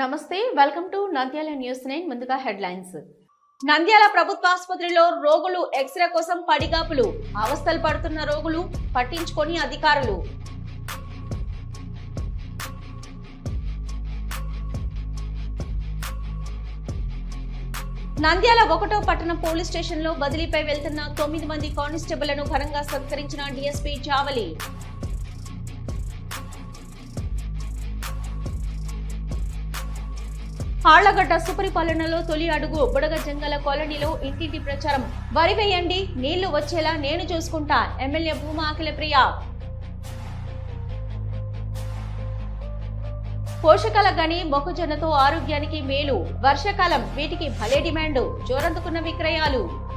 నమస్తే welcome to Nandyal news nine ముందుగా headlines Nandyal ప్రభుత్వ ఆసుపత్రిలో రోగులు ఎక్స్రే కోసం పడిగాపులు. అవస్థలు పడుతున్న రోగులు పట్టించుకొని అధికారులు. నంద్యాల ఒకటో పట్టణ పోలీస్ స్టేషన్లో బదిలీపై వెళ్తున్న తొమ్మిది మంది కానిస్టేబుళ్ళను ఘనంగా సత్కరించిన డీఎస్పీ చావలి ఆళ్ళగడ్డ సుపరిపాలనలో తొలి అడుగు బుడగ జంగల కాలనీలో ఇంటింటి ప్రచారం. వరి వేయండి నీళ్ళు వచ్చేలా నేను చూసుకుంటా. ఎమ్మెల్యే భూమా అఖిలప్రియ. పోషకాల గని మొక్కజొన్నతో ఆరోగ్యానికి మేలు. వర్షాకాలం వీటికి భలే డిమాండ్. జోరందుకున్న విక్రయాలు.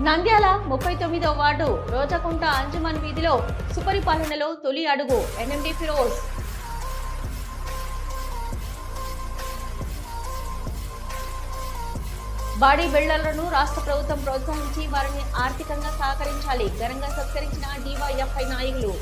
నంద్యాల ముప్పై తొమ్మిదో వార్డు రోజాకుంట అంజుమన్ వీధిలో సుపరిపాలనలో తొలి అడుగు ఎన్ఎండి ఫిరోజ్ బాడీ బిల్డర్లను రాష్ట్ర ప్రభుత్వం ప్రోత్సహించి వారిని ఆర్థికంగా సహకరించాలి. ఘనంగా సత్కరించిన డివైఎఫ్ఐ నాయకులు.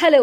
హలో